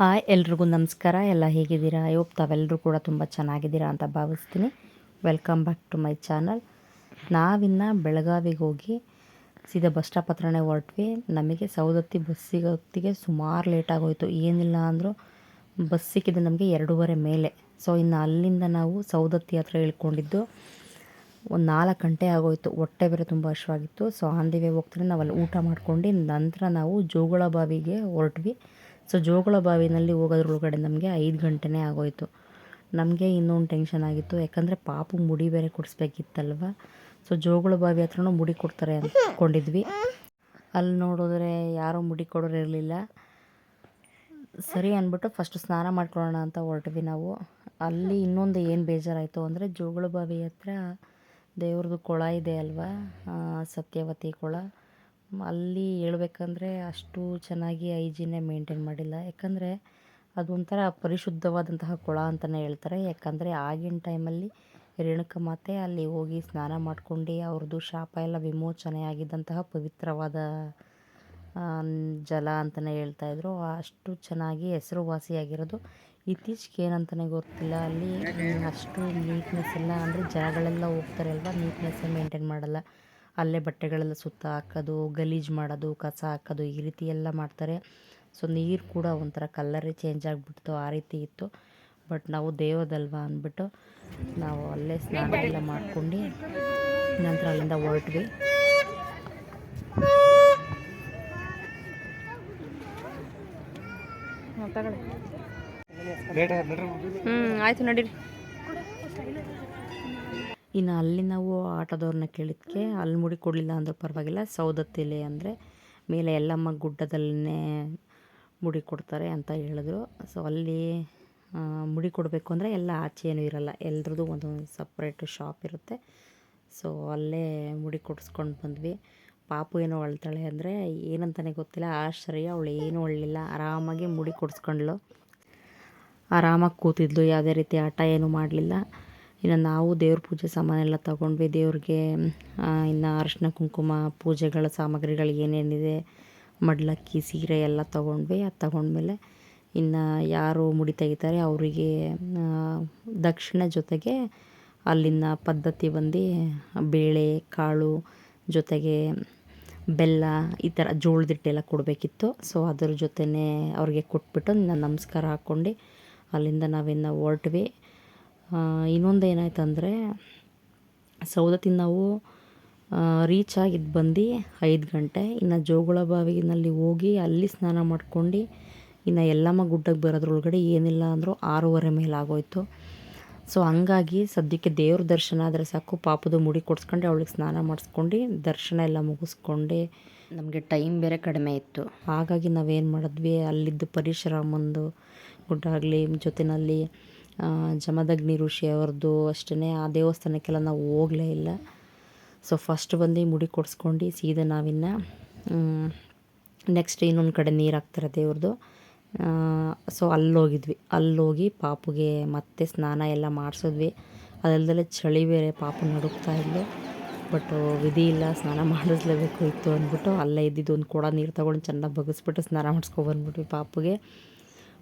Hi ಎಲ್ರಿಗೂ ನಮಸ್ಕಾರ. ಎಲ್ಲ ಹೇಗಿದ್ದೀರಾ? ಐ ಹೋಪ್ ತಾವೆಲ್ಲರೂ ಕೂಡ ತುಂಬ ಚೆನ್ನಾಗಿದ್ದೀರಾ ಅಂತ ಭಾವಿಸ್ತೀನಿ. Welcome back to my channel. ನಾವಿನ್ನು ಬೆಳಗಾವಿಗೆ ಹೋಗಿ ಸೀದಾ ಬಸ್ ಸ್ಟಾಪ್ ಹತ್ರನೇ ಹೊರಟ್ವಿ. ನಮಗೆ ಸೌದತ್ತಿ ಬಸ್ ಸಿಗೋತ್ತಿಗೆ ಸುಮಾರು ಲೇಟ್ ಆಗೋಯ್ತು. ಏನಿಲ್ಲ ಅಂದರೂ ಬಸ್ ಸಿಕ್ಕಿದ್ದು ನಮಗೆ ಎರಡೂವರೆ ಮೇಲೆ. ಸೊ ಇನ್ನು ಅಲ್ಲಿಂದ ನಾವು ಸೌದತ್ತಿ ಹತ್ರ ಇಳ್ಕೊಂಡಿದ್ದು ಒಂದು ನಾಲ್ಕು ಗಂಟೆ ಆಗೋಯ್ತು. ಹೊಟ್ಟೆ ಬೇರೆ ತುಂಬ ಹಶ್ವಾಗಿತ್ತು ಸೊ ಆನ್ ದಿ ಹೋಗ್ತಾರೆ ನಾವು ಅಲ್ಲಿ ಊಟ ಮಾಡ್ಕೊಂಡು ನಂತರ ನಾವು ಜೋಗುಳ ಬಾವಿಗೆ ಹೊರಟ್ವಿ. ಸೊ ಜೋಗಳ ಬಾವಿನಲ್ಲಿ ಹೋಗೋದ್ರೊಳಗಡೆ ನಮಗೆ ಐದು ಗಂಟೆನೇ ಆಗೋಯ್ತು. ನಮಗೆ ಇನ್ನೊಂದು ಟೆನ್ಷನ್ ಆಗಿತ್ತು. ಯಾಕಂದರೆ ಪಾಪು ಮುಡಿ ಬೇರೆ ಕೊಡಿಸ್ಬೇಕಿತ್ತಲ್ವ? ಸೊ ಜೋಗಳ ಬಾವಿ ಹತ್ರನೂ ಮುಡಿ ಕೊಡ್ತಾರೆ ಅಂದ್ಕೊಂಡಿದ್ವಿ. ಅಲ್ಲಿ ನೋಡಿದ್ರೆ ಯಾರೂ ಮುಡಿ ಕೊಡೋರು ಇರಲಿಲ್ಲ. ಸರಿ ಅಂದ್ಬಿಟ್ಟು ಫಸ್ಟ್ ಸ್ನಾನ ಮಾಡ್ಕೊಳ್ಳೋಣ ಅಂತ ಹೊರಟ್ವಿ ನಾವು. ಅಲ್ಲಿ ಇನ್ನೊಂದು ಏನು ಬೇಜಾರಾಯಿತು ಅಂದರೆ ಜೋಗಳ ಬಾವಿ ಹತ್ರ ದೇವ್ರದ್ದು ಕೊಳ ಇದೆ ಅಲ್ವಾ? ಸತ್ಯವತಿ ಕೊಳ. ಅಲ್ಲಿ ಹೇಳ್ಬೇಕಂದ್ರೆ ಅಷ್ಟು ಚೆನ್ನಾಗಿ ಐಜಿನ್ನೇ ಮೇಂಟೈನ್ ಮಾಡಿಲ್ಲ. ಯಾಕಂದರೆ ಅದೊಂಥರ ಪರಿಶುದ್ಧವಾದಂತಹ ಕೊಳ ಅಂತಲೇ ಹೇಳ್ತಾರೆ. ಯಾಕಂದರೆ ಆಗಿನ ಟೈಮಲ್ಲಿ ರೇಣುಕ ಮಾತೆ ಅಲ್ಲಿ ಹೋಗಿ ಸ್ನಾನ ಮಾಡ್ಕೊಂಡು ಅವ್ರದ್ದು ಶಾಪ ಎಲ್ಲ ವಿಮೋಚನೆ ಆಗಿದ್ದಂತಹ ಪವಿತ್ರವಾದ ಜಲ ಅಂತಲೇ ಹೇಳ್ತಾಯಿದ್ರು ಅಷ್ಟು ಚೆನ್ನಾಗಿ ಹೆಸರುವಾಸಿಯಾಗಿರೋದು ಇತ್ತೀಚೆಗೆ ಏನಂತಲೇ ಗೊತ್ತಿಲ್ಲ. ಅಲ್ಲಿ ಅಷ್ಟು ನೀಟ್ನೆಸ್ ಇಲ್ಲ. ಅಂದರೆ ಜನಗಳೆಲ್ಲ ಹೋಗ್ತಾರೆ ಅಲ್ವಾ? ನೀಟ್ನೆಸ್ಸೇ ಮೇಂಟೈನ್ ಮಾಡಲ್ಲ. ಅಲ್ಲೇ ಬಟ್ಟೆಗಳೆಲ್ಲ ಸುತ್ತ ಹಾಕೋದು ಗಲೀಜು ಮಾಡೋದು ಕಸ ಹಾಕೋದು ಈ ರೀತಿ ಎಲ್ಲ ಮಾಡ್ತಾರೆ. ಸೊ ನೀರು ಕೂಡ ಒಂಥರ ಕಲ್ಲರೇ ಚೇಂಜ್ ಆಗಿಬಿಡ್ತು ಆ ರೀತಿ ಇತ್ತು. ಬಟ್ ನಾವು ದೇವದಲ್ವಾ ಅಂದ್ಬಿಟ್ಟು ನಾವು ಅಲ್ಲೇ ಸ್ನಾನ ಎಲ್ಲ ಮಾಡ್ಕೊಂಡು ನಂತರ ಅಲ್ಲಿಂದ ಹೊರಟ್ವಿ. ಹ್ಞೂ ಆಯ್ತು ನಡೀರಿ. ಇನ್ನು ಅಲ್ಲಿ ನಾವು ಆಟೋದವ್ರನ್ನ ಕೇಳಿದ್ಕೆ ಅಲ್ಲಿ ಮುಡಿ ಕೊಡಲಿಲ್ಲ ಅಂದರೂ ಪರವಾಗಿಲ್ಲ. ಸೌದತ್ತಿಲೆ ಅಂದರೆ ಮೇಲೆ ಎಲ್ಲಮ್ಮ ಗುಡ್ಡದಲ್ಲೇ ಮುಡಿ ಕೊಡ್ತಾರೆ ಅಂತ ಹೇಳಿದ್ರು. ಸೊ ಅಲ್ಲಿ ಮುಡಿ ಕೊಡಬೇಕು ಅಂದರೆ ಎಲ್ಲ ಆಚೆ ಏನೂ ಇರಲ್ಲ. ಎಲ್ರದ್ದು ಒಂದೊಂದು ಸಪ್ರೇಟ್ ಶಾಪ್ ಇರುತ್ತೆ. ಸೊ ಅಲ್ಲೇ ಮುಡಿ ಕೊಡಿಸ್ಕೊಂಡು ಬಂದ್ವಿ. ಪಾಪು ಏನೋ ಅಳ್ತಾಳೆ ಅಂದರೆ ಏನಂತಲೇ ಗೊತ್ತಿಲ್ಲ. ಆಶ್ಚರ್ಯ. ಅವಳು ಏನೂ ಅಳಲಿಲ್ಲ. ಆರಾಮಾಗಿ ಮುಡಿ ಕೊಡಿಸ್ಕೊಂಡ್ಳು. ಆರಾಮಾಗಿ ಕೂತಿದ್ಲು. ಯಾವುದೇ ರೀತಿ ಆಟ ಏನೂ ಮಾಡಲಿಲ್ಲ. ಇನ್ನು ನಾವು ದೇವ್ರ ಪೂಜೆ ಸಾಮಾನೆಲ್ಲ ತಗೊಂಡ್ವಿ. ದೇವ್ರಿಗೆ ಇನ್ನು ಅರಶಿನ, ಕುಂಕುಮ, ಪೂಜೆಗಳ ಸಾಮಗ್ರಿಗಳು ಏನೇನಿದೆ, ಮಡ್ಲಕ್ಕಿ, ಸೀರೆ ಎಲ್ಲ ತೊಗೊಂಡ್ವಿ. ಅದು ತಗೊಂಡ್ಮೇಲೆ ಇನ್ನು ಯಾರು ಮುಡಿ ತೆಗಿತಾರೆ ಅವರಿಗೆ ದಕ್ಷಿಣ ಜೊತೆಗೆ ಅಲ್ಲಿನ ಪದ್ಧತಿ ಬಂದು ಬೇಳೆ, ಕಾಳು ಜೊತೆಗೆ ಬೆಲ್ಲ, ಈ ಥರ ಜೋಳದ ಹಿಟ್ಟೆಲ್ಲ ಕೊಡಬೇಕಿತ್ತು. ಸೊ ಅದ್ರ ಜೊತೆನೇ ಅವ್ರಿಗೆ ಕೊಟ್ಬಿಟ್ಟು ನಮಸ್ಕಾರ ಹಾಕ್ಕೊಂಡು ಅಲ್ಲಿಂದ ನಾವಿನ್ನು ಹೊರಟ್ವಿ. ಇನ್ನೊಂದು ಏನಾಯ್ತು ಅಂದರೆ ಸೌದತ್ತಿನ ನಾವು ರೀಚ್ ಆಗಿದ್ದು ಬಂದು ಐದು ಗಂಟೆ ಇನ್ನು ಜೋಗುಳ ಬಾವಿನಲ್ಲಿ ಹೋಗಿ ಅಲ್ಲಿ ಸ್ನಾನ ಮಾಡ್ಕೊಂಡು ಇನ್ನು ಎಲ್ಲಮ್ಮ ಗುಡ್ಡಕ್ಕೆ ಬರೋದ್ರೊಳಗಡೆ ಏನಿಲ್ಲ ಅಂದರೂ ಆರೂವರೆ ಮೇಲೆ ಆಗೋಯ್ತು. ಸೊ ಹಂಗಾಗಿ ಸದ್ಯಕ್ಕೆ ದೇವ್ರ ದರ್ಶನ ಆದರೆ ಸಾಕು ಪಾಪದ ಮುಡಿ ಕೊಡ್ಸ್ಕೊಂಡು ಅವಳಿಗೆ ಸ್ನಾನ ಮಾಡಿಸ್ಕೊಂಡು ದರ್ಶನ ಎಲ್ಲ ಮುಗಿಸ್ಕೊಂಡು. ನಮಗೆ ಟೈಮ್ ಬೇರೆ ಕಡಿಮೆ ಇತ್ತು. ಹಾಗಾಗಿ ನಾವೇನು ಮಾಡಿದ್ವಿ ಅಲ್ಲಿದ್ದು ಪರಿಶ್ರಮಂದು ಗುಡ್ಡ ಆಗಲಿ ಜೊತೆಯಲ್ಲಿ ಜಮದಗ್ನಿ ಋಷಿ ಅವ್ರದ್ದು ಅಷ್ಟೇ ಆ ದೇವಸ್ಥಾನಕ್ಕೆಲ್ಲ ನಾವು ಹೋಗಲೇ ಇಲ್ಲ. ಸೊ ಫಸ್ಟ್ ಬಂದು ಮುಡಿ ಕೊಡಿಸ್ಕೊಂಡು ಸೀದಾ ನಾವಿನ್ನು ನೆಕ್ಸ್ಟ್ ಇನ್ನೊಂದು ಕಡೆ ನೀರು ಹಾಕ್ತಾರೆ ದೇವ್ರದ್ದು. ಸೊ ಅಲ್ಲೋಗಿದ್ವಿ. ಅಲ್ಲೋಗಿ ಪಾಪುಗೆ ಮತ್ತೆ ಸ್ನಾನ ಎಲ್ಲ ಮಾಡಿಸಿದ್ವಿ. ಅದಲ್ದಲೆ ಚಳಿ ಬೇರೆ, ಪಾಪು ನಡುಕ್ತಾ ಇದ್ಲು. ಬಟ್ ವಿಧಿ ಇಲ್ಲ, ಸ್ನಾನ ಮಾಡಿಸ್ಲೇಬೇಕು ಇತ್ತು ಅಂದ್ಬಿಟ್ಟು ಅಲ್ಲೇ ಇದ್ದಿದ್ದು ಒಂದು ಕೊಡ ನೀರು ತಗೊಂಡು ಚೆನ್ನಾಗಿ ಬಗ್ಗಿಸ್ಬಿಟ್ಟು ಸ್ನಾನ ಮಾಡಿಸ್ಕೊಬಂದ್ಬಿಟ್ವಿ ಪಾಪುಗೆ.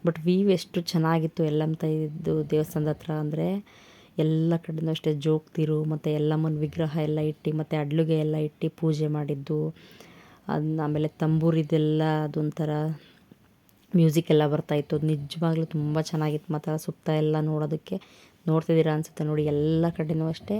ಬಟ್ ವೀವ್ ಎಷ್ಟು ಚೆನ್ನಾಗಿತ್ತು ಎಲ್ಲಮ್ಮ ಇದ್ದು ದೇವಸ್ಥಾನದ ಹತ್ರ ಅಂದರೆ ಎಲ್ಲ ಕಡೆನೂ ಅಷ್ಟೇ ಜೋಗ್ತಿರು, ಮತ್ತು ಎಲ್ಲಮ್ಮನ ವಿಗ್ರಹ ಎಲ್ಲ ಇಟ್ಟು, ಮತ್ತು ಅಡ್ಲುಗೆ ಎಲ್ಲ ಇಟ್ಟು ಪೂಜೆ ಮಾಡಿದ್ದು. ಅದನ್ನ ಆಮೇಲೆ ತಂಬೂರಿದೆಲ್ಲ ಅದೊಂಥರ ಮ್ಯೂಸಿಕ್ ಎಲ್ಲ ಬರ್ತಾಯಿತ್ತು ನಿಜವಾಗ್ಲೂ ತುಂಬ ಚೆನ್ನಾಗಿತ್ತು. ಮಾತ್ರ ಸುತ್ತ ಎಲ್ಲ ನೋಡೋದಕ್ಕೆ ನೋಡ್ತಿದ್ದೀರಾ ಅನಿಸುತ್ತೆ ನೋಡಿ, ಎಲ್ಲ ಕಡೆನೂ ಅಷ್ಟೇ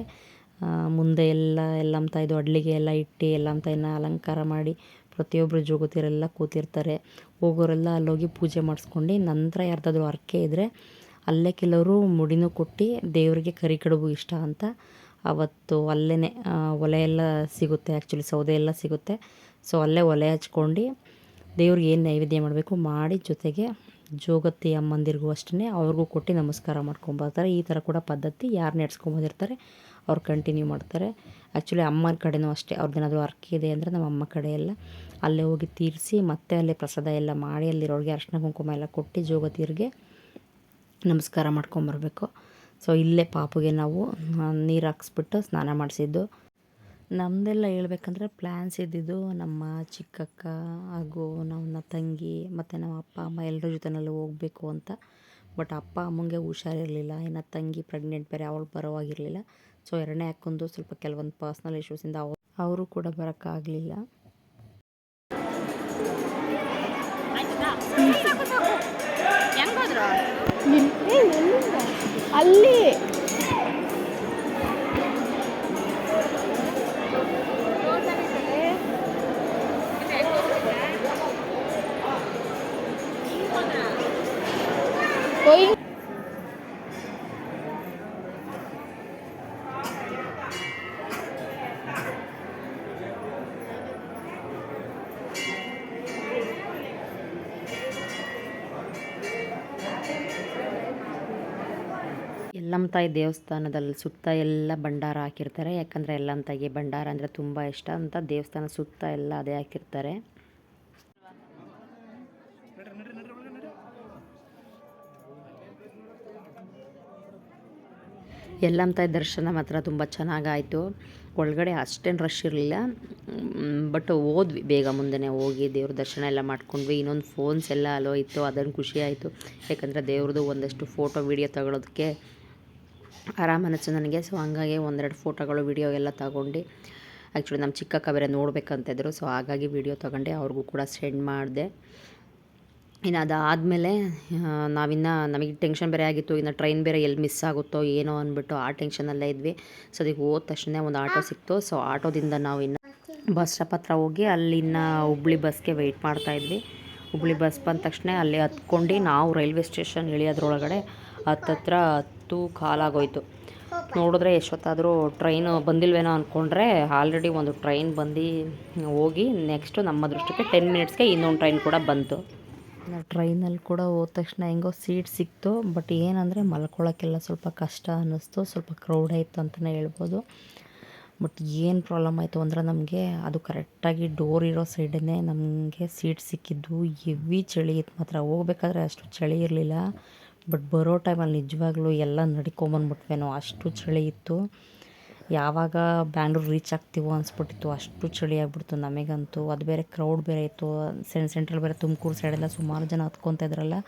ಮುಂದೆ ಎಲ್ಲ ಎಲ್ಲಮ್ಮ ತಾಯಿದು ಅಡ್ಲಿಗೆ ಎಲ್ಲ ಇಟ್ಟು ಎಲ್ಲಮ್ಮ ತಾಯಿನ ಅಲಂಕಾರ ಮಾಡಿ ಪ್ರತಿಯೊಬ್ಬರು ಜೋಗತಿಯರೆಲ್ಲ ಕೂತಿರ್ತಾರೆ. ಹೋಗೋರೆಲ್ಲ ಅಲ್ಲೋಗಿ ಪೂಜೆ ಮಾಡಿಸ್ಕೊಂಡು ನಂತರ ಯಾರ್ದಾದ್ರೂ ಹರಕೆ ಇದ್ದರೆ ಅಲ್ಲೇ ಕೆಲವರು ಮುಡಿನೂ ಕೊಟ್ಟು ದೇವರಿಗೆ ಕರಿ ಕಡುಬು ಇಷ್ಟ ಅಂತ ಅವತ್ತು ಅಲ್ಲೇ ಒಲೆ ಎಲ್ಲ ಸಿಗುತ್ತೆ ಆ್ಯಕ್ಚುಲಿ ಸೌದೆ ಎಲ್ಲ ಸಿಗುತ್ತೆ. ಸೊ ಅಲ್ಲೇ ಒಲೆ ಹಚ್ಕೊಂಡು ದೇವ್ರಿಗೆ ಏನು ನೈವೇದ್ಯ ಮಾಡಬೇಕು ಮಾಡಿ ಜೊತೆಗೆ ಜೋಗತಿ ಅಮ್ಮಂದಿರಿಗೂ ಅಷ್ಟೇ ಅವ್ರಿಗೂ ಕೊಟ್ಟು ನಮಸ್ಕಾರ ಮಾಡ್ಕೊಂಬರ್ತಾರೆ ಈ ಥರ ಕೂಡ ಪದ್ಧತಿ ಯಾರು ನಡೆಸ್ಕೊಂಬಂದಿರ್ತಾರೆ ಅವ್ರು ಕಂಟಿನ್ಯೂ ಮಾಡ್ತಾರೆ. ಆ್ಯಕ್ಚುಲಿ ಅಮ್ಮನ ಕಡೆನೂ ಅಷ್ಟೇ ಅವ್ರದ್ದೇನಾದರೂ ಅರ್ಕೆ ಇದೆ ಅಂದರೆ ನಮ್ಮ ಅಮ್ಮ ಕಡೆ ಎಲ್ಲ ಅಲ್ಲೇ ಹೋಗಿ ತೀರಿಸಿ ಮತ್ತೆ ಅಲ್ಲೇ ಪ್ರಸಾದ ಎಲ್ಲ ಮಾಡಿ ಅಲ್ಲಿರೋರಿಗೆ ಅರ್ಶಿನ ಕುಂಕುಮ ಎಲ್ಲ ಕೊಟ್ಟು ಜೋಗತಿಯರಿಗೆ ನಮಸ್ಕಾರ ಮಾಡ್ಕೊಂಬರ್ಬೇಕು. ಸೊ ಇಲ್ಲೇ ಪಾಪುಗೆ ನಾವು ನೀರು ಹಾಕ್ಸ್ಬಿಟ್ಟು ಸ್ನಾನ ಮಾಡಿಸಿದ್ದು. ನಮ್ಮದೆಲ್ಲ ಹೇಳ್ಬೇಕಂದ್ರೆ ಪ್ಲ್ಯಾನ್ಸ್ ಇದ್ದಿದ್ದು ನಮ್ಮ ಚಿಕ್ಕಕ್ಕ ಹಾಗೂ ನಮ್ಮ ತಂಗಿ ಮತ್ತು ನಮ್ಮ ಅಪ್ಪ, ಅಮ್ಮ ಎಲ್ಲರ ಜೊತೆನಲ್ಲಿ ಹೋಗಬೇಕು ಅಂತ. ಬಟ್ ಅಪ್ಪ ಅಮ್ಮಂಗೆ ಹುಷಾರಿರಲಿಲ್ಲ. ಇನ್ನು ತಂಗಿ ಪ್ರೆಗ್ನೆಂಟ್ ಬೇರೆ, ಅವಳು ಬರೋವಾಗಿರಲಿಲ್ಲ. ಸೊ ಎರಡನೇ ಹಾಕೊಂಡು ಸ್ವಲ್ಪ ಕೆಲವೊಂದು ಪರ್ಸ್ನಲ್ ಇಶ್ಯೂಸಿಂದ ಅವ್ರು ಅವರು ಕೂಡ ಬರೋಕ್ಕಾಗಲಿಲ್ಲ. ಅಲ್ಲಿ. ಓಯ್ ಯಲ್ಲಮ್ಮ ತಾಯಿ ದೇವಸ್ಥಾನದಲ್ಲಿ ಸುತ್ತ ಎಲ್ಲ ಭಂಡಾರ ಹಾಕಿರ್ತಾರೆ. ಯಾಕಂದರೆ ಎಲ್ಲಮ್ಮ ತಾಯಿಗೆ ಭಂಡಾರ ಅಂದರೆ ತುಂಬ ಇಷ್ಟ. ಅಂತ ದೇವಸ್ಥಾನ ಸುತ್ತ ಎಲ್ಲ ಅದೇ ಹಾಕಿರ್ತಾರೆ. ಎಲ್ಲಮ್ಮ ತಾಯಿ ದರ್ಶನ ಮಾತ್ರ ತುಂಬ ಚೆನ್ನಾಗಾಯಿತು. ಒಳಗಡೆ ಅಷ್ಟೇನು ರಶ್ ಇರಲಿಲ್ಲ. ಬಟ್ ಹೋದ್ವಿ ಬೇಗ ಮುಂದೆನೇ ಹೋಗಿ ದೇವ್ರ ದರ್ಶನ ಎಲ್ಲ ಮಾಡ್ಕೊಂಡ್ವಿ. ಇನ್ನೊಂದು ಫೋನ್ಸ್ ಎಲ್ಲ ಅಲೋ ಇತ್ತು ಅದನ್ನು ಖುಷಿ ಆಯಿತು. ಯಾಕಂದರೆ ದೇವ್ರದ್ದು ಒಂದಷ್ಟು ಫೋಟೋ ವೀಡಿಯೋ ತಗೊಳ್ಳೋದಕ್ಕೆ ಆರಾಮ ಅನ್ನಿಸ್ತು ನನಗೆ. ಸೊ ಹಂಗಾಗಿ ಒಂದೆರಡು ಫೋಟೋಗಳು ವಿಡಿಯೋ ಎಲ್ಲ ತಗೊಂಡು ಆ್ಯಕ್ಚುಲಿ ನಮ್ಮ ಚಿಕ್ಕಕ್ಕ ಬೇರೆ ನೋಡಬೇಕಂತಿದ್ರು. ಸೊ ಹಾಗಾಗಿ ವಿಡಿಯೋ ತಗೊಂಡೆ, ಅವ್ರಿಗೂ ಕೂಡ ಸೆಂಡ್ ಮಾಡಿದೆ. ಇನ್ನು ಅದಾದಮೇಲೆ ನಾವಿನ್ನು ನಮಗೆ ಟೆನ್ಷನ್ ಬೇರೆ ಆಗಿತ್ತು. ಇನ್ನು ಟ್ರೈನ್ ಬೇರೆ ಎಲ್ಲಿ ಮಿಸ್ ಆಗುತ್ತೋ ಏನೋ ಅಂದ್ಬಿಟ್ಟು ಆ ಟೆನ್ಷನಲ್ಲೇ ಇದ್ವಿ. ಸೊ ಅದಕ್ಕೆ ಹೋದ ತಕ್ಷಣ ಒಂದು ಆಟೋ ಸಿಕ್ತು. ಸೊ ಆಟೋದಿಂದ ನಾವು ಇನ್ನು ಬಸ್ ಸ್ಟಾಪ್ ಹತ್ರ ಹೋಗಿ ಅಲ್ಲಿನ ಹುಬ್ಳಿ ಬಸ್ಗೆ ವೆಯ್ಟ್ ಮಾಡ್ತಾಯಿದ್ವಿ ಹುಬ್ಳಿ ಬಸ್ ಬಂದ ತಕ್ಷಣ ಅಲ್ಲಿ ಹತ್ಕೊಂಡು ನಾವು ರೈಲ್ವೆ ಸ್ಟೇಷನ್ ಇಳಿಯೋದ್ರೊಳಗಡೆ ಹತ್ತತ್ರ ಹತ್ತು ಕಾಲಾಗೋಯ್ತು. ನೋಡಿದ್ರೆ ಎಷ್ಟೊತ್ತಾದರೂ ಟ್ರೈನು ಬಂದಿಲ್ವೇನೋ ಅಂದ್ಕೊಂಡ್ರೆ ಆಲ್ರೆಡಿ ಒಂದು ಟ್ರೈನ್ ಬಂದು ಹೋಗಿ ನೆಕ್ಸ್ಟು ನಮ್ಮ ದೃಷ್ಟಕ್ಕೆ ಟೆನ್ ಮಿನಿಟ್ಸ್ಗೆ ಇನ್ನೊಂದು ಟ್ರೈನ್ ಕೂಡ ಬಂತು. ಟ್ರೈನಲ್ಲಿ ಕೂಡ ಹೋದ ತಕ್ಷಣ ಹೆಂಗೋ ಸೀಟ್ ಸಿಕ್ತು ಬಟ್ ಏನಂದರೆ ಮಲ್ಕೊಳ್ಳೋಕ್ಕೆಲ್ಲ ಸ್ವಲ್ಪ ಕಷ್ಟ ಅನ್ನಿಸ್ತು, ಸ್ವಲ್ಪ ಕ್ರೌಡ್ ಆಯಿತು ಅಂತಲೇ ಹೇಳ್ಬೋದು. ಬಟ್ ಏನು ಪ್ರಾಬ್ಲಮ್ ಆಯಿತು ಅಂದರೆ ನಮಗೆ ಅದು ಕರೆಕ್ಟಾಗಿ ಡೋರ್ ಇರೋ ಸೈಡನ್ನೇ ನಮಗೆ ಸೀಟ್ ಸಿಕ್ಕಿದ್ದು ಹೆವಿ ಚಳಿ ಇತ್ತು ಮಾತ್ರ. ಹೋಗ್ಬೇಕಾದ್ರೆ ಅಷ್ಟು ಚಳಿ ಇರಲಿಲ್ಲ. ಬಟ್ ಬರೋ ಟೈಮಲ್ಲಿ ನಿಜವಾಗ್ಲೂ ಎಲ್ಲ ನಡ್ಕೊಂಬಂದ್ಬಿಟ್ವೇನೋ, ಅಷ್ಟು ಚಳಿ ಇತ್ತು. ಯಾವಾಗ ಬ್ಯಾಂಗ್ಳೂರು ರೀಚ್ ಆಗ್ತೀವೋ ಅನಿಸ್ಬಿಟ್ಟಿತ್ತು, ಅಷ್ಟು ಚಳಿ ಆಗ್ಬಿಡ್ತು ನಮಗಂತೂ. ಅದು ಬೇರೆ ಕ್ರೌಡ್ ಬೇರೆ ಇತ್ತು. ಸೆಂಟ್ರಲ್ ಬೇರೆ ತುಮಕೂರು ಸೈಡೆಲ್ಲ ಸುಮಾರು ಜನ ಹತ್ಕೊತಾ ಇದ್ರಲ್ಲ.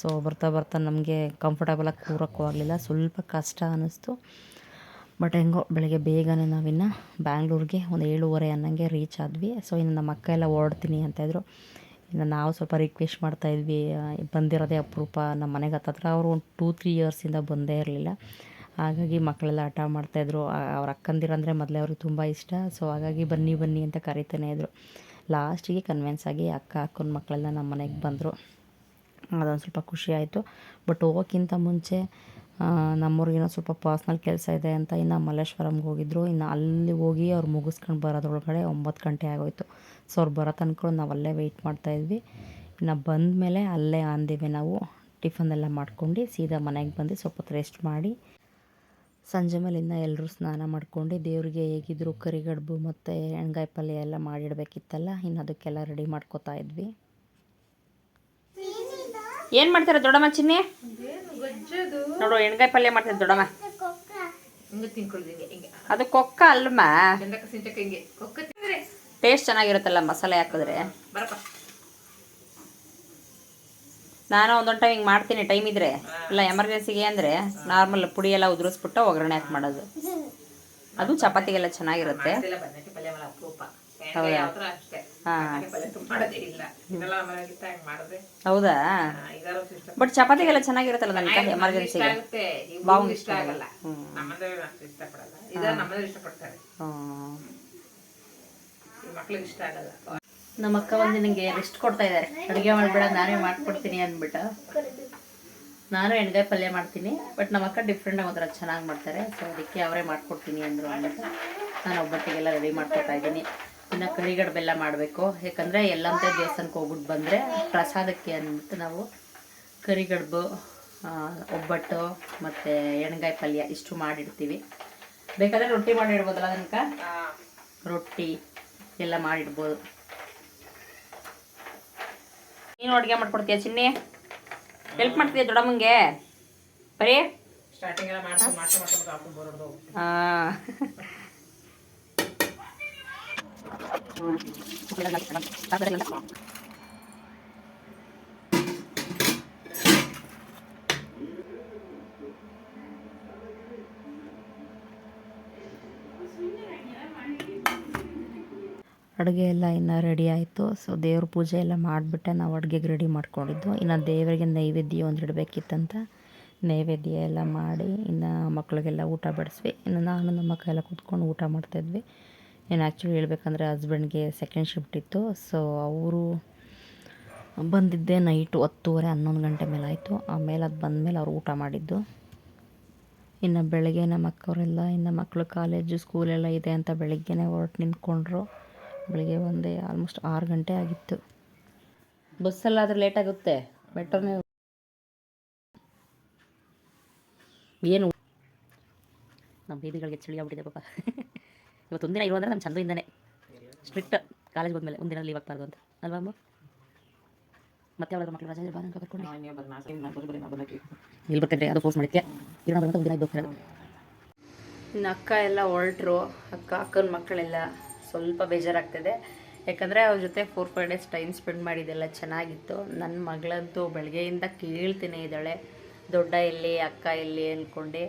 ಸೊ ಬರ್ತಾ ಬರ್ತಾ ನಮಗೆ ಕಂಫರ್ಟಬಲಾಗಿ ಕೂರೋಕ್ಕೂ ಆಗಲಿಲ್ಲ. ಸ್ವಲ್ಪ ಕಷ್ಟ ಅನ್ನಿಸ್ತು ಬಟ್ ಹೆಂಗೋ, ಬೆಳಗ್ಗೆ ಬೇಗನೆ ನಾವಿನ್ನು ಬ್ಯಾಂಗ್ಳೂರಿಗೆ ಒಂದು ಏಳುವರೆ ಅನ್ನಂಗೆ ರೀಚ್ ಆದ್ವಿ. ಸೊ ಇನ್ನು ನಮ್ಮ ಅಕ್ಕ ಎಲ್ಲ ಓಡ್ತೀನಿ ಅಂತ ಅಂತಾಯಿದ್ರು ಇನ್ನು ನಾವು ಸ್ವಲ್ಪ ರಿಕ್ವೆಸ್ಟ್ ಮಾಡ್ತಾಯಿದ್ವಿ ಬಂದಿರೋದೇ ಅಪರೂಪ, ನಮ್ಮ ಮನೆಗೆ ಹತ್ತತ್ರ ಅವರು ಒಂದು ಟೂ ತ್ರೀ ಇಯರ್ಸಿಂದ ಬಂದೇ ಇರಲಿಲ್ಲ. ಹಾಗಾಗಿ ಮಕ್ಕಳೆಲ್ಲ ಹಠ ಮಾಡ್ತಾಯಿದ್ರು ಅವ್ರ ಅಕ್ಕಂದಿರಂದರೆ ಮೊದಲೇ ಅವ್ರಿಗೆ ತುಂಬ ಇಷ್ಟ. ಸೊ ಹಾಗಾಗಿ ಬನ್ನಿ ಬನ್ನಿ ಅಂತ ಕರಿತಾನೆ ಇದ್ರು. ಲಾಸ್ಟಿಗೆ ಕನ್ವಿನ್ಸ್ ಆಗಿ ಅಕ್ಕ, ಅಕ್ಕನ ಮಕ್ಕಳೆಲ್ಲ ನಮ್ಮ ಮನೆಗೆ ಬಂದರು. ಅದೊಂದು ಸ್ವಲ್ಪ ಖುಷಿ ಆಯಿತು. ಬಟ್ ಹೋಗೋಕ್ಕಿಂತ ಮುಂಚೆ ನಮ್ಮೂರಿಗೇನೋ ಸ್ವಲ್ಪ ಪರ್ಸ್ನಲ್ ಕೆಲಸ ಇದೆ ಅಂತ ಇನ್ನು ಮಲ್ಲೇಶ್ವರಂಗೆ ಹೋಗಿದ್ರು. ಇನ್ನು ಅಲ್ಲಿ ಹೋಗಿ ಅವ್ರು ಮುಗಿಸ್ಕೊಂಡು ಬರೋದ್ರೊಳಗಡೆ ಒಂಬತ್ತು ಗಂಟೆ ಆಗೋಯ್ತು. ಸೊ ಅವ್ರು ಬರೋ ತನಕ ನಾವು ಅಲ್ಲೇ ವೆಯ್ಟ್ ಮಾಡ್ತಾಯಿದ್ವಿ ಇನ್ನು ಬಂದ ಮೇಲೆ ಅಲ್ಲೇ ಅಂದಿವೆ ನಾವು. ಟಿಫನ್ ಎಲ್ಲ ಮಾಡ್ಕೊಂಡು ಸೀದಾ ಮನೆಗೆ ಬಂದು ಸ್ವಲ್ಪ ಹೊತ್ತು ರೆಸ್ಟ್ ಮಾಡಿ ಸಂಜೆ ಮೇಲೆ ಇನ್ನು ಎಲ್ಲರೂ ಸ್ನಾನ ಮಾಡ್ಕೊಂಡು ದೇವ್ರಿಗೆ ಹೇಗಿದ್ರು ಕರಿಗಡ್ಬು ಮತ್ತು ಎಣ್ಗಾಯಿ ಪಲ್ಯ ಎಲ್ಲ ಮಾಡಿಡಬೇಕಿತ್ತಲ್ಲ, ಇನ್ನು ಅದಕ್ಕೆಲ್ಲ ರೆಡಿ ಮಾಡ್ಕೋತಾ ಇದ್ವಿ. ಏನು ಮಾಡ್ತಾರೆ ದೊಡ್ಡಮ್ಮ ಚಿನ್ನಿ? ನೋಡು ಎಣ್ಗಾಯಿ ಪಲ್ಯ ಮಾಡ್ತೀನಿ ದೊಡ್ಡಮ್ಮ ಅದು ಕೊಕ್ಕ ಅಲ್ಮ ಟೇಸ್ಟ್ ಚೆನ್ನಾಗಿರುತ್ತಲ್ಲ ಮಸಾಲೆ ಹಾಕಿದ್ರೆ? ನಾನು ಒಂದೊಂದು ಟೈಮ್ ಹಿಂಗೆ ಮಾಡ್ತೀನಿ ಟೈಮ್ ಇದ್ರೆ. ಇಲ್ಲ ಎಮರ್ಜೆನ್ಸಿಗೆ ಅಂದರೆ ನಾರ್ಮಲ್ ಪುಡಿ ಎಲ್ಲ ಉದುರಿಸ್ಬಿಟ್ಟು ಒಗ್ಗರಣೆ ಹಾಕಿ ಮಾಡೋದು. ಅದು ಚಪಾತಿಗೆಲ್ಲ ಚೆನ್ನಾಗಿರುತ್ತೆ. ಹೌದಾ? ಬಟ್ ಚಪಾತಿಗೆಲ್ಲ ಚೆನ್ನಾಗಿರುತ್ತಲ್ಲ ನನಗೆ ಎಮರ್ಜೆನ್ಸಿ ಬಾವು ಇಷ್ಟ ಆಗಲ್ಲ. ನಮ್ಮ ಅಕ್ಕ ಒಂದು ನನಗೆ ರೆಸ್ಟ್ ಕೊಡ್ತಾ ಇದ್ದಾರೆ ಅಡುಗೆ ಮಾಡಬೇಡ ನಾನೇ ಮಾಡ್ಕೊಡ್ತೀನಿ ಅಂದ್ಬಿಟ್ಟು. ನಾನು ಎಣ್ಗಾಯಿ ಪಲ್ಯ ಮಾಡ್ತೀನಿ ಬಟ್ ನಮ್ಮ ಅಕ್ಕ ಡಿಫ್ರೆಂಟಾಗಿ ಒಂಥರ ಚೆನ್ನಾಗಿ ಮಾಡ್ತಾರೆ. ಸೊ ಅದಕ್ಕೆ ಅವರೇ ಮಾಡ್ಕೊಡ್ತೀನಿ ಅಂದರು ಅಂದ್ಬಿಟ್ಟು ನಾನು ಒಬ್ಬಟ್ಟಿಗೆಲ್ಲ ರೆಡಿ ಮಾಡ್ಕೊಡ್ತಾ ಇದ್ದೀನಿ. ಇನ್ನು ಕರಿಗಡ ಬೆಲ್ಲ ಮಾಡಬೇಕು. ಯಾಕಂದರೆ ಎಲ್ಲಂತ ದೇವಸ್ಥಾನಕ್ಕೆ ಹೋಗ್ಬಿಟ್ಟು ಬಂದರೆ ಪ್ರಸಾದಕ್ಕೆ ಅಂತ ನಾವು ಕರಿಗಡ್ಬು ಒಬ್ಬಟ್ಟು ಮತ್ತು ಎಣ್ಗಾಯಿ ಪಲ್ಯ ಇಷ್ಟು ಮಾಡಿಡ್ತೀವಿ. ಬೇಕಾದರೆ ರೊಟ್ಟಿ ಮಾಡಿಡ್ಬೋದಲ್ಲ ತನಕ ರೊಟ್ಟಿ ಎಲ್ಲ ಮಾಡಿಡ್ಬೋದು. ನೀನು ಅಡುಗೆ ಮಾಡ್ಕೊಡ್ತೀಯ ಚಿನ್ನಿ? ಹೆಲ್ಪ್ ಮಾಡ್ತೀಯ ದೊಡ್ಡಮ್ಮಂಗೆ? ಬರೀ? ಹಾಂ. ಅಡುಗೆ ಎಲ್ಲ ಇನ್ನು ರೆಡಿ ಆಯಿತು. ಸೊ ದೇವ್ರ ಪೂಜೆ ಎಲ್ಲ ಮಾಡಿಬಿಟ್ಟೆ. ನಾವು ಅಡುಗೆಗೆ ರೆಡಿ ಮಾಡ್ಕೊಂಡಿದ್ದು ಇನ್ನು ದೇವರಿಗೆ ನೈವೇದ್ಯ ಒಂದು ಇಡಬೇಕಿತ್ತಂತ ನೈವೇದ್ಯ ಎಲ್ಲ ಮಾಡಿ ಇನ್ನು ಮಕ್ಕಳಿಗೆಲ್ಲ ಊಟ ಬಡಿಸ್ವಿ. ಇನ್ನು ನಾನು ನಮ್ಮ ಮಕ್ಕ ಎಲ್ಲ ಕೂತ್ಕೊಂಡು ಊಟ ಮಾಡ್ತಾಯಿದ್ವಿ ಇನ್ನು ಆ್ಯಕ್ಚುಲಿ ಹೇಳ್ಬೇಕಂದ್ರೆ ಹಸ್ಬೆಂಡ್ಗೆ ಸೆಕೆಂಡ್ ಶಿಫ್ಟ್ ಇತ್ತು. ಸೊ ಅವರು ಬಂದಿದ್ದೆ ನೈಟು ಹತ್ತುವರೆ, ಹನ್ನೊಂದು ಗಂಟೆ ಮೇಲೆ ಆಯಿತು. ಆಮೇಲೆ ಅದು ಬಂದಮೇಲೆ ಅವ್ರು ಊಟ ಮಾಡಿದ್ದು. ಇನ್ನು ಬೆಳಗ್ಗೆ ನಮ್ಮ ಅಕ್ಕವರೆಲ್ಲ, ಇನ್ನು ಮಕ್ಕಳು ಕಾಲೇಜು ಸ್ಕೂಲೆಲ್ಲ ಇದೆ ಅಂತ ಬೆಳಗ್ಗೆನೇ ಹೊರಟು ನಿಂತ್ಕೊಂಡ್ರು. ಬೆಳಿಗ್ಗೆ ಒಂದೇ ಆಲ್ಮೋಸ್ಟ್ ಆರು ಗಂಟೆ ಆಗಿತ್ತು. ಬಸ್ಸಲ್ಲಾದರೂ ಲೇಟ್ ಆಗುತ್ತೆ. ಮೆಟ್ರೋನೇ ಏನು? ನಮ್ಮ ಬೀದಿಗಳಿಗೆ ಚಳಿ ಆಗ್ಬಿಟ್ಟಿದೆ ಪಾಪ. ಇವತ್ತು ಒಂದಿನ ಇರೋ ಅಂದರೆ ನಮ್ಮ ಚಂದ್ರದಿಂದನೇ ಸ್ಟ್ರಿಕ್ಟ್ ಕಾಲೇಜ್ಗೆ ಹೋದ್ಮೇಲೆ ಒಂದಿನ ಲೀವ್ ಆಗ್ಬಾರ್ದು ಅಂತ. ಅಲ್ವಾ ಅಮ್ಮ? ಮತ್ತೆ ಅವಳ ಮಕ್ಕಳು ರಜೆ ಬಾರ ಕರ್ಕೊಂಡು? ಇಲ್ಲಿ ಬರ್ತೇನೆ ಅದು ಫೋರ್ಸ್ ಮಾಡಿದ್ದೆ ಇರೋಣ ಬಂತ ಒಂದಿನ ಇದ್ದು ಇನ್ನು ಅಕ್ಕ ಎಲ್ಲ ಹೊರಟ್ರು ಅಕ್ಕ ಅಕ್ಕನ ಮಕ್ಕಳೆಲ್ಲ ಸ್ವಲ್ಪ ಬೇಜಾರಾಗ್ತದೆ. ಯಾಕಂದರೆ ಅವ್ರ ಜೊತೆ four five days time spend ಮಾಡಿದ್ದೆಲ್ಲ ಚೆನ್ನಾಗಿತ್ತು. ನನ್ನ ಮಗಳಂತೂ ಬೆಳಗ್ಗೆಯಿಂದ ಕೇಳ್ತೀನಿ ಇದ್ದಾಳೆ ದೊಡ್ಡ ಎಲ್ಲಿ ಅಕ್ಕ ಎಲ್ಲಿ? ಅಂದ್ಕೊಂಡೆ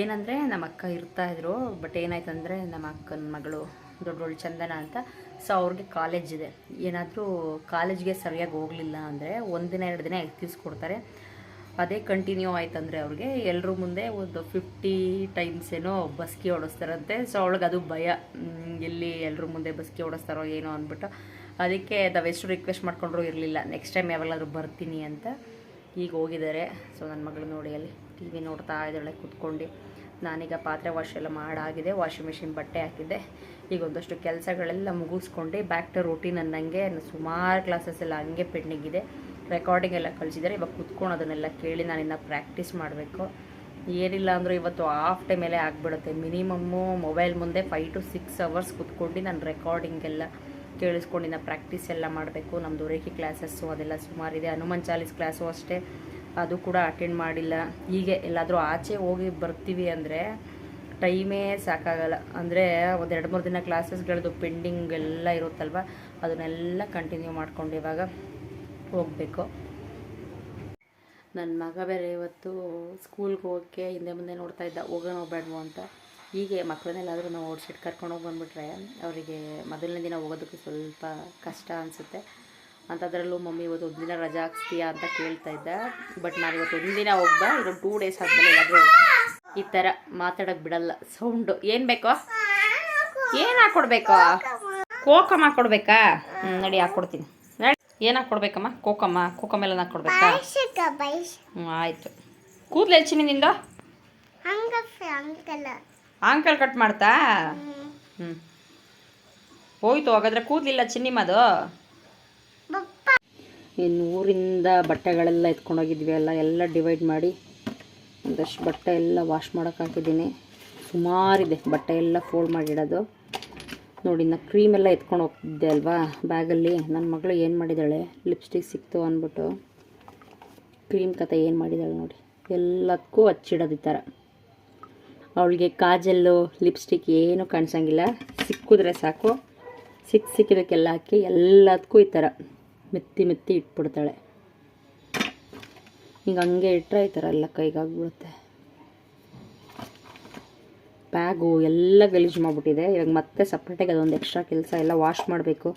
ಏನಂದರೆ ನಮ್ಮ ಅಕ್ಕ ಇರ್ತಾಯಿದ್ರು ಬಟ್ ಏನಾಯ್ತಂದರೆ ನಮ್ಮ ಅಕ್ಕನ ಮಗಳು ದೊಡ್ಡವಳು ಚಂದನ ಅಂತ ಸೊ ಅವ್ರಿಗೆ ಕಾಲೇಜ್ ಇದೆ. ಏನಾದರೂ ಕಾಲೇಜ್ಗೆ ಸರಿಯಾಗಿ ಹೋಗಲಿಲ್ಲ ಅಂದರೆ ಒಂದಿನ ಎರಡು ದಿನ ಎಕ್ಸ್ಕ್ಯೂಸ್ ಕೊಡ್ತಾರೆ. ಅದೇ ಕಂಟಿನ್ಯೂ ಆಯ್ತಂದರೆ ಅವ್ರಿಗೆ ಎಲ್ಲರೂ ಮುಂದೆ ಒಂದು ಫಿಫ್ಟಿ ಟೈಮ್ಸ್ ಏನೋ ಬಸ್ಕಿ ಓಡಿಸ್ತಾರಂತೆ. ಸೊ ಅವಳಿಗೆ ಅದು ಭಯ. ಎಲ್ಲಿ ಎಲ್ಲರೂ ಮುಂದೆ ಬಸ್ಕಿ ಓಡಿಸ್ತಾರೋ ಏನೋ ಅಂದ್ಬಿಟ್ಟು. ಅದಕ್ಕೆ ನಾವೆಷ್ಟು ರಿಕ್ವೆಸ್ಟ್ ಮಾಡ್ಕೊಂಡ್ರು ಇರಲಿಲ್ಲ. ನೆಕ್ಸ್ಟ್ ಟೈಮ್ ಯಾವಾಗಲಾದ್ರೂ ಬರ್ತೀನಿ ಅಂತ ಈಗ ಹೋಗಿದ್ದಾರೆ. ಸೊ ನನ್ನ ಮಗಳು ನೋಡಿ ಅಲ್ಲಿ ಟಿ ವಿ ನೋಡ್ತಾ ಇದ್ದಾಳೆ, ಕೂತ್ಕೊಂಡು. ನಾನೀಗ ಪಾತ್ರೆ ವಾಶ್ ಎಲ್ಲ ಮಾಡಾಗಿದೆ ವಾಷಿಂಗ್ ಮೆಷಿನ್ ಬಟ್ಟೆ ಹಾಕಿದ್ದೆ. ಈಗ ಒಂದಷ್ಟು ಕೆಲಸಗಳೆಲ್ಲ ಮುಗಿಸ್ಕೊಂಡು ಬ್ಯಾಕ್ ಟು ರೂಟೀನ್ ಅನ್ನಂಗೆ ಸುಮಾರು ಕ್ಲಾಸಸ್ ಎಲ್ಲ ಹಂಗೆ ಪೆಂಡಿಂಗ್ ಇದೆ. ರೆಕಾರ್ಡಿಂಗ್ ಎಲ್ಲ ಕಳಿಸಿದ್ದಾರೆ, ಇವಾಗ ಕುತ್ಕೊಂಡು ಅದನ್ನೆಲ್ಲ ಕೇಳಿ ನಾನಿನ್ನು ಪ್ರಾಕ್ಟೀಸ್ ಮಾಡಬೇಕು. ಏನಿಲ್ಲ ಅಂದರೂ ಇವತ್ತು ಹಾಫ್ ಟೈಮ್ ಮೇಲೆ ಆಗಿಬಿಡುತ್ತೆ. ಮಿನಿಮಮ್ಮು ಮೊಬೈಲ್ ಮುಂದೆ ಫೈವ್ ಟು ಸಿಕ್ಸ್ ಅವರ್ಸ್ ಕುತ್ಕೊಂಡು ನಾನು ರೆಕಾರ್ಡಿಂಗ್ ಎಲ್ಲ ಕೇಳಿಸ್ಕೊಂಡು ಇನ್ನು ಪ್ರಾಕ್ಟೀಸ್ ಎಲ್ಲ ಮಾಡಬೇಕು. ನಮ್ಮದು ರೇಖಿ ಕ್ಲಾಸಸ್ಸು ಅದೆಲ್ಲ ಸುಮಾರಿದೆ ಹನುಮಾನ್ ಚಾಲೀಸ್ ಕ್ಲಾಸು ಅಷ್ಟೇ. ಅದು ಕೂಡ ಅಟೆಂಡ್ ಮಾಡಿಲ್ಲ. ಹೀಗೆ ಎಲ್ಲಾದರೂ ಆಚೆ ಹೋಗಿ ಬರ್ತೀವಿ ಅಂದರೆ ಟೈಮೇ ಸಾಕಾಗಲ್ಲ. ಅಂದರೆ ಒಂದು ಎರಡು ಮೂರು ದಿನ ಕ್ಲಾಸಸ್ಗಳದ್ದು ಪೆಂಡಿಂಗ್ ಎಲ್ಲ ಇರುತ್ತಲ್ವ? ಅದನ್ನೆಲ್ಲ ಕಂಟಿನ್ಯೂ ಮಾಡ್ಕೊಂಡು ಇವಾಗ ಹೋಗಬೇಕು. ನನ್ನ ಮಗ ಬೇರೆ ಇವತ್ತು ಸ್ಕೂಲ್ಗೆ ಹೋಗೋಕ್ಕೆ ಹಿಂದೆ ಮುಂದೆ ನೋಡ್ತಾ ಇದ್ದ, ಹೋಗೋಣ ಹೋಗ್ಬೇಡ್ವೋ ಅಂತ. ಹೀಗೆ ಮಕ್ಕಳನ್ನೆಲ್ಲಾದರೂ ನಾವು ಓಡಿಸಿಟ್ಟು ಕರ್ಕೊಂಡು ಹೋಗಿ ಬಂದುಬಿಟ್ರೆ ಅವರಿಗೆ ಮೊದಲನೇ ದಿನ ಹೋಗೋದಕ್ಕೆ ಸ್ವಲ್ಪ ಕಷ್ಟ ಅನಿಸುತ್ತೆ. ಅಂಥದ್ರಲ್ಲೂ ಮಮ್ಮಿ ಇವತ್ತು ಒಂದಿನ ರಜಾ ಹಾಕ್ಸ್ತೀಯಾ ಅಂತ ಕೇಳ್ತಾ ಇದ್ದ. ಬಟ್ ನಾನು ಇವತ್ತು ಒಂದಿನ ಹೋಗ್ಬಾ ಹೋಗ್ದ ಇನ್ನೊಂದು ಟೂ ಡೇಸ್ ಆದಮೇಲೆ ಏನಾದರೂ ಈ ಥರ ಮಾತಾಡೋಕ್ಕೆ ಬಿಡಲ್ಲ. ಸೌಂಡು ಏನು ಬೇಕೋ? ಏನು ಹಾಕ್ಕೊಡ್ಬೇಕು ಕೋಕಮ್ಮ ಹಾಕ್ಕೊಡ್ಬೇಕಾ ಹ್ಞೂ ನಡಿ ಹಾಕ್ಕೊಡ್ತೀನಿ ನಡಿ. ಏನು ಹಾಕ್ಕೊಡ್ಬೇಕಮ್ಮ ಕೋಕಮ್ಮ ಕೋಕಮ್ಮ ಎಲ್ಲ ಹಾಕ್ಕೊಡ್ಬೇಕಾ ಹ್ಞೂ ಆಯಿತು. ಕೂದಲು ಹೆಚ್ಚಿನಿ ನಿಂದು? ಆಂಕಲ್ ಕಟ್ ಮಾಡ್ತಾ? ಹ್ಞೂ ಹೋಯ್ತು ಹಾಗಾದ್ರೆ ಕೂದಲಿಲ್ಲ ಚಿನ್ನಿಮದು? ಇನ್ನು ಊರಿಂದ ಬಟ್ಟೆಗಳೆಲ್ಲ ಎತ್ಕೊಂಡೋಗಿದ್ವಿ ಎಲ್ಲ ಎಲ್ಲ ಡಿವೈಡ್ ಮಾಡಿ. ಒಂದಷ್ಟು ಬಟ್ಟೆ ಎಲ್ಲ ವಾಶ್ ಮಾಡೋಕೆ ಹಾಕಿದ್ದೀನಿ. ಸುಮಾರಿದೆ ಬಟ್ಟೆ ಎಲ್ಲ ಫೋಲ್ಡ್ ಮಾಡಿಡೋದು ನೋಡಿ ನಾ ಕ್ರೀಮ್ ಎಲ್ಲ ಎತ್ಕೊಂಡು ಹೋಗ್ತಿದ್ದೆ ಅಲ್ವಾ ಬ್ಯಾಗಲ್ಲಿ ನನ್ನ ಮಗಳು ಏನು ಮಾಡಿದ್ದಾಳೆ ಲಿಪ್ಸ್ಟಿಕ್ ಸಿಕ್ತು ಅಂದ್ಬಿಟ್ಟು ಕ್ರೀಮ್ ಕತೆ ಏನು ಮಾಡಿದ್ದಾಳೆ ನೋಡಿ. ಎಲ್ಲದಕ್ಕೂ ಹಚ್ಚಿಡೋದು ಈ ಥರ. ಅವಳಿಗೆ ಕಾಜಲ್ಲು ಲಿಪ್ಸ್ಟಿಕ್ ಏನೂ ಕಾಣಿಸಂಗಿಲ್ಲ. ಸಿಕ್ಕಿದ್ರೆ ಸಾಕು. ಸಿಕ್ಕ ಸಿಕ್ಕಿದಕ್ಕೆಲ್ಲ ಹಾಕಿ ಎಲ್ಲದಕ್ಕೂ ಈ ಥರ. ಮೆತ್ತಿ ಮೆತ್ತಿ ಇಟ್ಬಿಡ್ತಾಳೆ. ಈಗ ಹಂಗೆ ಇಟ್ಟರೆ ಈ ಥರ ಎಲ್ಲ ಕೈಗಾಗ್ಬಿಡುತ್ತೆ. ಬ್ಯಾಗು ಎಲ್ಲ ಗಲೀಜು ಮಾಡಿಬಿಟ್ಟಿದೆ. ಇವಾಗ ಮತ್ತೆ ಸಪ್ರೇಟಾಗಿ ಅದೊಂದು ಎಕ್ಸ್ಟ್ರಾ ಕೆಲಸ ಎಲ್ಲ ವಾಶ್ ಮಾಡಬೇಕು.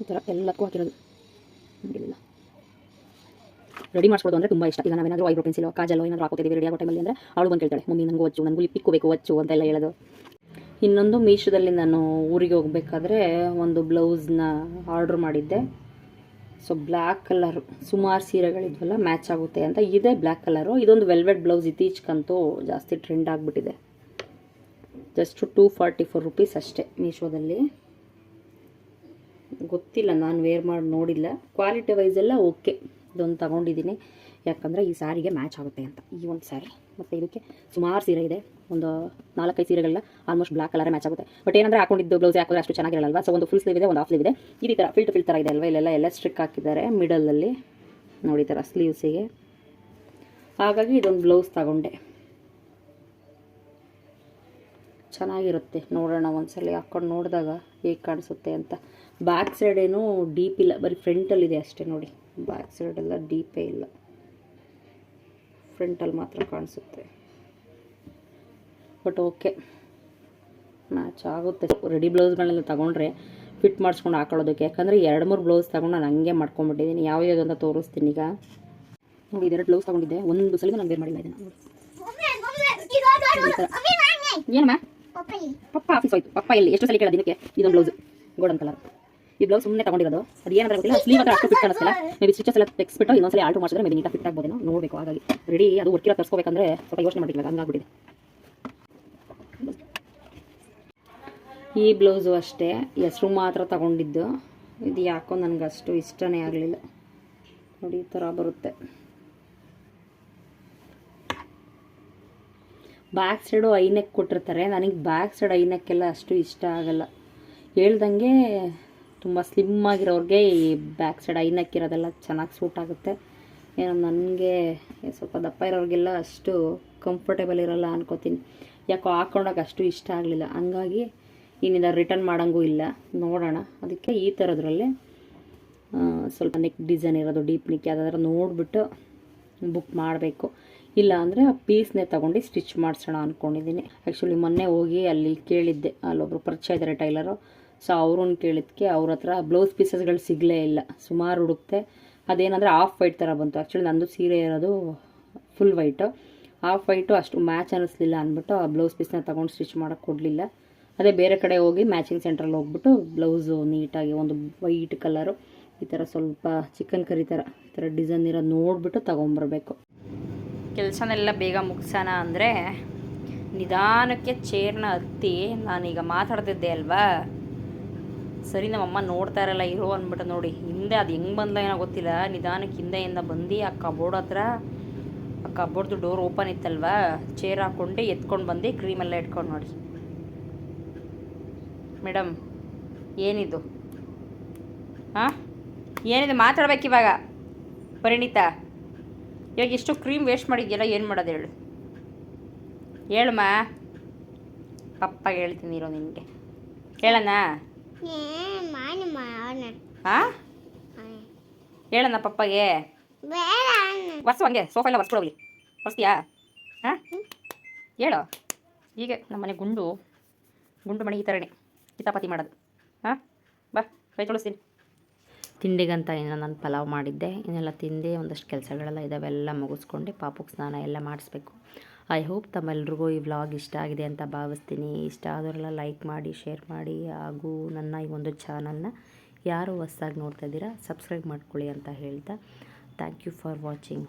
ಈ ಥರ ಎಲ್ಲಕ್ಕೂ ಹಾಕಿರೋದು. ರೆಡಿ ಮಾಡಿಸ್ಕೊಡೋದು ಅಂದರೆ ತುಂಬ ಇಷ್ಟ. ಈಗ ನಾವೇನಾದರೂ ಐಬ್ರೋ ಪೆನ್ಸಿಲ್ ಕಾಜಲ್ಲೋ ಏನಾದರೂ ಹಾಕೋತಿದ್ದೀವಿ ರೆಡಿ ಆಗೋ ಟೈಮಲ್ಲಿ ಅಂದರೆ ಅವಳು ಬಂದು ಕೇಳ್ತಾಳೆ, ಮಮ್ಮಿ ನನಗೂ ಹಚ್ಚು ನನಗೂ ಲಿಪ್ಪಿಕ್ಕೋಬೇಕು ಹಚ್ಚು ಅಂತೆಲ್ಲ ಹೇಳೋದು. ಇನ್ನೊಂದು ಮೀಶೋದಲ್ಲಿ ನಾನು ಊರಿಗೆ ಹೋಗಬೇಕಾದ್ರೆ ಒಂದು ಬ್ಲೌಸ್ನ ಆರ್ಡ್ರ್ ಮಾಡಿದ್ದೆ. ಸೊ ಬ್ಲ್ಯಾಕ್ ಕಲರ್ ಸುಮಾರು ಸೀರೆಗಳಿದ್ವಲ್ಲ ಮ್ಯಾಚ್ ಆಗುತ್ತೆ ಅಂತ. ಇದೆ ಬ್ಲ್ಯಾಕ್ ಕಲರು ಇದೊಂದು ವೆಲ್ವೆಟ್ ಬ್ಲೌಸ್ ಇತ್ತೀಚೆಗಂತೂ ಜಾಸ್ತಿ ಟ್ರೆಂಡ್ ಆಗಿಬಿಟ್ಟಿದೆ. Just two forty four rupees ಅಷ್ಟೇ ಮೀಶೋದಲ್ಲಿ. ಗೊತ್ತಿಲ್ಲ, ನಾನು ವೇರ್ ಮಾಡಿ, ನೋಡಿಲ್ಲ. ಕ್ವಾಲಿಟಿ ವೈಸೆಲ್ಲ ಓಕೆ ಇದೊಂದು ತಗೊಂಡಿದ್ದೀನಿ. ಯಾಕಂದರೆ ಈ ಸ್ಯಾರಿಗೆ ಮ್ಯಾಚ್ ಆಗುತ್ತೆ ಅಂತ, ಈ ಒಂದು ಸ್ಯಾರಿ ಮತ್ತು ಇದಕ್ಕೆ ಸುಮಾರು ಸೀರೆ ಇದೆ. ಒಂದು ನಾಲ್ಕೈದು ಸೀರೆಗಳನ್ನ ಆಲ್ಮೋಸ್ಟ್ ಬ್ಲಾಕ್ ಕಲರ್ ಮ್ಯಾಚ್ ಆಗುತ್ತೆ. ಬಟ್ ಏನಂದರೆ ಹಾಕೊಂಡಿದ್ದು ಬ್ಲೌಸ್ ಹಾಕಿದ್ರೆ ಅಷ್ಟು ಚೆನ್ನಾಗಿರಲ್ಲ ಸೊ ಒಂದು ಫುಲ್ ಸ್ಲೀವ್ ಇದೆ, ಒಂದು ಆಫ್ ಸ್ಲೀವ್ ಇದೆ. ಈ ಥರ ಫಿಲ್ಟ್ ಫಿಲ್ ಥರ ಇದೆ ಅಲ್ವಾ? ಇಲ್ಲೆಲ್ಲ ಎಲ್ಲ ಸ್ಟ್ರಿಕ್ ಹಾಕಿದ್ದಾರೆ. ಮಿಡಲಲ್ಲಿ ನೋಡಿ ಥರ ಸ್ಲೀವ್ಸಿಗೆ ಹಾಗಾಗಿ ಇದೊಂದು ಬ್ಲೌಸ್ ತಗೊಂಡೆ. ಚೆನ್ನಾಗಿರುತ್ತೆ. ನೋಡೋಣ ಒಂದ್ಸಲ. ಹಾಕ್ಕೊಂಡು ನೋಡಿದಾಗ ಹೇಗೆ ಕಾಣಿಸುತ್ತೆ ಅಂತ. ಬ್ಯಾಕ್ ಸೈಡ್ ಏನೂ ಡೀಪ್ ಇಲ್ಲ. ಬರೀ ಫ್ರಂಟಲ್ಲಿದೆ ಅಷ್ಟೇ ನೋಡಿ. ಬ್ಯಾಕ್ ಸೈಡೆಲ್ಲ ಡೀಪೇ ಇಲ್ಲ. ಫ್ರಂಟಲ್ಲಿ ಮಾತ್ರ ಕಾಣಿಸುತ್ತೆ ಬಟ್ ಓಕೆ ಮ್ಯಾಚ್ ಆಗುತ್ತೆ ರೆಡಿ ಬ್ಲೌಸ್ಗಳನ್ನೆಲ್ಲ ತಗೊಂಡ್ರೆ ಫಿಟ್ ಮಾಡಿಸ್ಕೊಂಡು ಹಾಕೊಳ್ಳೋದಕ್ಕೆ ಯಾಕಂದರೆ ಎರಡು ಮೂರು ಬ್ಲೌಸ್ ತಗೊಂಡು ನಾನು ಹಂಗೆ ಮಾಡ್ಕೊಂಡ್ಬಿಟ್ಟಿದ್ದೀನಿ ಯಾವ ಯಾವುದು ಅಂತ ತೋರಿಸ್ತೀನಿ ಈಗ ನೋಡಿ ಇದೆರಡು ಬ್ಲೌಸ್ ತಗೊಂಡಿದ್ದೆ ಒಂದು ಸಲ ನಾನು ಬೇರೆ ಮಾಡಿಲ್ಲ ಇದನ್ನು. ಏನಮ್ಮ ಪಪ್ಪ ಆಫೀಸ್ ಹೋಯ್ತು ಪಪ್ಪ ಇಲ್ಲಿ ಎಷ್ಟು ಸಲ ಕೇಳ ದಿನಕ್ಕೆ ಇದೊಂದು ಬ್ಲೌಸ್ ಗೋಲ್ಡನ್ ಕಲರ್ ಈ ಬ್ಲೌಸ್ ಸುಮ್ಮನೆ ತಗೊಂಡಿರೋದು. ಅದು ಏನಂದ್ರೆ ಗೊತ್ತಿಲ್ಲ? ಸ್ಲೀವ್ ಹತ್ರ ಅಷ್ಟು ಫಿಟ್ ಅನಿಸ್ತಿಲ್ಲ ಮೇ ಸ್ಟಿಚಸ್ ಎಲ್ಲ ತೆಗೆಸ್ಬಿಟ್ಟು ಇನ್ನೊಂದ್ಸಲ ಆಲ್ಟು ಮಾಡಿದ್ರೆ ಮೇ ನೀಟಾಗಿ ಫಿಟ್ ಆಗ್ಬೋದೇನೋ. ನೋಡಬೇಕು, ಹಾಗಾಗಿ. ರೆಡಿ ಅದು ವರ್ಕಿರೋ ತರಿಸ್ಕೋಬೇಕಂದ್ರೆ ಸ್ವಲ್ಪ ಯೋಚನೆ ಮಾಡಿಲ್ಲ ಹಂಗಾಗ್ಬಿಟ್ಟಿದೆ. ಈ ಬ್ಲೌಸು ಅಷ್ಟೇ. ಹೆಸ್ರು ಮಾತ್ರ ತಗೊಂಡಿದ್ದು. ಇದು ಯಾಕೋ ನನಗೆ ಅಷ್ಟು ಇಷ್ಟನೇ ಆಗಲಿಲ್ಲ. ನೋಡಿ, ಈ ಥರ ಬರುತ್ತೆ. ಬ್ಯಾಕ್ ಸೈಡು ಐನೆಕ್ ಕೊಟ್ಟಿರ್ತಾರೆ. ನನಗೆ ಬ್ಯಾಕ್ ಸೈಡ್ ಐನೆಕ್ಕೆಲ್ಲ ಅಷ್ಟು ಇಷ್ಟ ಆಗಲ್ಲ. ಹೇಳ್ದಂಗೆ ತುಂಬ ಸ್ಲಿಮ್ ಆಗಿರೋರಿಗೆ ಈ ಬ್ಯಾಕ್ ಸೈಡ್ ಐನ್ ಇರೋದೆಲ್ಲ ಚೆನ್ನಾಗಿ ಸೂಟ್ ಆಗುತ್ತೆ. ಏನೋ ನನಗೆ ಸ್ವಲ್ಪ ದಪ್ಪ ಇರೋರಿಗೆಲ್ಲ ಅಷ್ಟು ಕಂಫರ್ಟೇಬಲ್ ಇರೋಲ್ಲ ಅನ್ಕೋತೀನಿ. ಯಾಕೋ ಹಾಕೊಂಡಾಗ ಅಷ್ಟು ಇಷ್ಟ ಆಗಲಿಲ್ಲ. ಹಂಗಾಗಿ ಇನ್ನಿಂದ ರಿಟರ್ನ್ ಮಾಡೋಂಗೂ ಇಲ್ಲ. ನೋಡೋಣ. ಅದಕ್ಕೆ ಈ ಥರದ್ರಲ್ಲಿ ಸ್ವಲ್ಪ ನೆಕ್ ಡಿಸೈನ್ ಇರೋದು ಡೀಪ್ ನೆಕ್ ಯಾವುದಾದ್ರೂ ನೋಡಿಬಿಟ್ಟು ಬುಕ್ ಮಾಡಬೇಕು. ಇಲ್ಲ ಅಂದರೆ ಆ ಪೀಸ್ನೇ ತೊಗೊಂಡು ಸ್ಟಿಚ್ ಮಾಡಿಸೋಣ ಅಂದ್ಕೊಂಡಿದ್ದೀನಿ ಆ್ಯಕ್ಚುಲಿ ಮೊನ್ನೆ ಹೋಗಿ ಅಲ್ಲಿ ಕೇಳಿದ್ದೆ. ಅಲ್ಲೊಬ್ರು ಪರಿಚಯ ಇದ್ದಾರೆ ಟೈಲರು. ಸೊ ಅವ್ರನ್ನ ಕೇಳಿದ್ಕೆ ಅವ್ರ ಹತ್ರ ಬ್ಲೌಸ್ ಪೀಸಸ್ಗಳು ಸಿಗಲೇ ಇಲ್ಲ. ಸುಮಾರು ಹುಡುಕ್ತೆ. ಅದೇನಂದರೆ ಆಫ್ ವೈಟ್ ಥರ ಬಂತು. ಆ್ಯಕ್ಚುಲಿ ನಂದು ಸೀರೆ ಇರೋದು ಫುಲ್ ವೈಟು ಆಫ್ ವೈಟು ಅಷ್ಟು ಮ್ಯಾಚ್ ಅನ್ನಿಸ್ಲಿಲ್ಲ ಅಂದ್ಬಿಟ್ಟು ಆ ಬ್ಲೌಸ್ ಪೀಸ್ನ ತೊಗೊಂಡು ಸ್ಟಿಚ್ ಮಾಡೋಕ್ಕೆ ಕೊಡಲಿಲ್ಲ. ಅದೇ ಬೇರೆ ಕಡೆ ಹೋಗಿ ಮ್ಯಾಚಿಂಗ್ ಸೆಂಟ್ರಲ್ಲಿ ಹೋಗ್ಬಿಟ್ಟು ಬ್ಲೌಸು ನೀಟಾಗಿ ಒಂದು ವೈಟ್ ಕಲರು ಈ ಥರ ಸ್ವಲ್ಪ ಚಿಕನ್ ಕರಿ ಥರ ಈ ಥರ ಡಿಸೈನ್ ಇರೋದು ನೋಡಿಬಿಟ್ಟು ತೊಗೊಂಬರ್ಬೇಕು. ಕೆಲಸನೆಲ್ಲ ಬೇಗ ಮುಗಿಸೋಣ ಅಂದರೆ ನಿಧಾನಕ್ಕೆ ಚೇರ್ನ ಹತ್ತಿ ನಾನೀಗ ಮಾತಾಡ್ತಿದ್ದೆ ಅಲ್ವಾ? ಸರಿ ನಮ್ಮಮ್ಮ ನೋಡ್ತಾ ಇರಲ್ಲ, ಇರೋ ಅಂದ್ಬಿಟ್ಟು ನೋಡಿ. ಹಿಂದೆ ಅದು ಹೆಂಗೆ ಬಂದ ಏನೋ ಗೊತ್ತಿಲ್ಲ. ನಿಧಾನಕ್ಕೆ ಹಿಂದೆಯಿಂದ ಬಂದು ಆ ಕಬೋರ್ಡ್ ಹತ್ರ, ಆ ಕಬೋರ್ಡ್ದು ಡೋರ್ ಓಪನ್ ಇತ್ತಲ್ವಾ? ಚೇರ್ ಹಾಕ್ಕೊಂಡು ಎತ್ಕೊಂಡು ಬಂದು ಕ್ರೀಮೆಲ್ಲ ಇಟ್ಕೊಂಡು ನೋಡಿ. ಮೇಡಮ್, ಏನಿದು? ಹಾಂ? ಏನಿದೆ? ಮಾತಾಡ್ಬೇಕು ಇವಾಗ. ಪರಿಣಿತ, ಇವಾಗ ಎಷ್ಟು ಕ್ರೀಮ್ ವೇಸ್ಟ್ ಮಾಡಿದ್ಯಲ್ಲ, ಏನು ಮಾಡೋದು ಹೇಳು. ಹೇಳಮ್ಮ ಪಪ್ಪ ಹೇಳ್ತೀನಿ ಇರೋ ನಿಮಗೆ ಹೇಳಣ್ಣ. ಹಾಂ. ಹೇಳಣ್ಣ ಪಪ್ಪಗೆ. ಒರ್ಸು ಹಂಗೆ ಸೋಫಾ ಎಲ್ಲ ಒರ್ಸ್ಕೊಡೋಗಿ ಒರ್ಸ್ತೀಯಾ? ಹಾಂ? ಹೇಳೋ. ಹೀಗೆ ನಮ್ಮನೆ ಗುಂಡು ಗುಂಡು ಮಣಿ ಈ ಥರನೇ ಕಿತಾಪತಿ ಮಾಡೋದು. ಹಾಂ? ಬಾ ಕೈ ತೊಳಿಸ್ತೀನಿ. ತಿಂಡಿಗಂತ ಏನೋ ನಾನು ಪಲಾವ್ ಮಾಡಿದ್ದೆ. ಇನ್ನೆಲ್ಲ ತಿಂದು ಒಂದಷ್ಟು ಕೆಲಸಗಳೆಲ್ಲ ಇದ್ದಾವೆ ಎಲ್ಲ ಮುಗಿಸ್ಕೊಂಡು ಪಾಪುಗೆ ಸ್ನಾನ ಎಲ್ಲ ಮಾಡಿಸ್ಬೇಕು. ಐ ಹೋಪ್ ತಮ್ಮೆಲ್ರಿಗೂ ಈ ವ್ಲಾಗ್ ಇಷ್ಟ ಆಗಿದೆ ಅಂತ ಭಾವಿಸ್ತೀನಿ. ಇಷ್ಟ ಆದವರೆಲ್ಲ ಲೈಕ್ ಮಾಡಿ ಶೇರ್ ಮಾಡಿ ಹಾಗೂ ನನ್ನ ಈ ಒಂದು ಚಾನಲ್ನ ಯಾರು ಹೊಸ್ದಾಗಿ ನೋಡ್ತಾ ಇದ್ದೀರಾ ಸಬ್ಸ್ಕ್ರೈಬ್ ಮಾಡ್ಕೊಳ್ಳಿ ಅಂತ ಹೇಳ್ತಾ. Thank you for watching